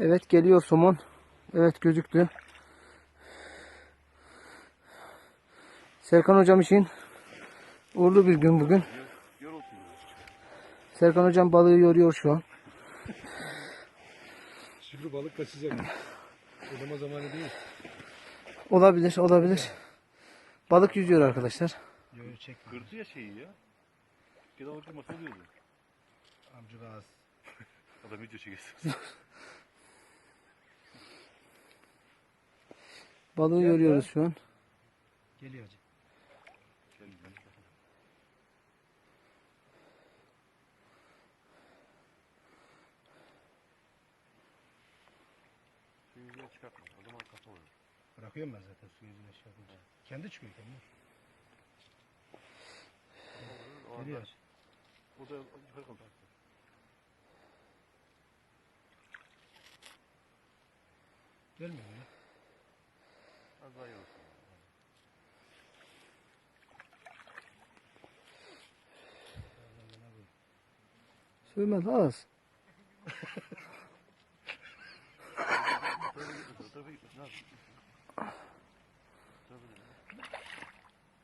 Evet geliyor somon. Evet gözüktü. Serkan hocam için uğurlu bir gün bugün. Serkan hocam balığı yoruyor şu an. Şimdi balık kaçacak. Ödeme zamanı değil. Olabilir, olabilir. Balık yüzüyor arkadaşlar. Yo yo çekme. Kırdı ya şeyi ya. Gene orada masa oluyordu. Amcık ağız. Adam video çekiyorsun. Balığı yoruyoruz şu an. Geliyor hacı. Yüzüne çıkartma. O zaman kafa olur. Bırakıyorum ben zaten su yüzüne şey yapınca. Kendi çıkıyor kendi. O Geliyor anda o da yukarı kaldı. Gelmiyor ya? Az yorulsun. Sövmez az.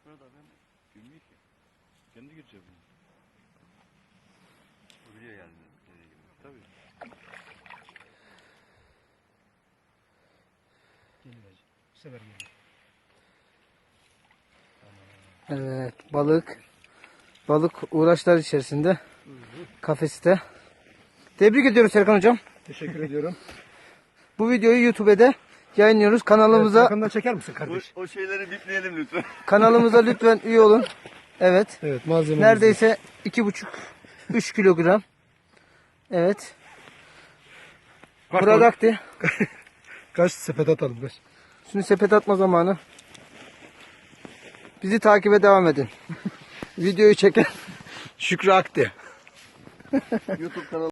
Burada ben gülmüyor ki. Kendi yani. nereye girdiğini. Tabii. Geliyor hacı. Bu sefer geliyor. Evet balık. Balık uğraşlar içerisinde. Kafeste. Tebrik ediyoruz Serkan hocam. Teşekkür ediyorum. Bu videoyu YouTube'da yayınlıyoruz. Kanalımıza Yakından çeker misin O, kardeş? o şeyleri bipleyelim lütfen. kanalımıza lütfen üye olun. Evet. Evet malzeme. Neredeyse iki buçuk 3 kilogram. Evet. Bırakti. Kaç sepet atalım kaç. Şimdi sepet atma zamanı. Bizi takibe devam edin. Videoyu çeken Şükrü Akti. YouTube kanalı.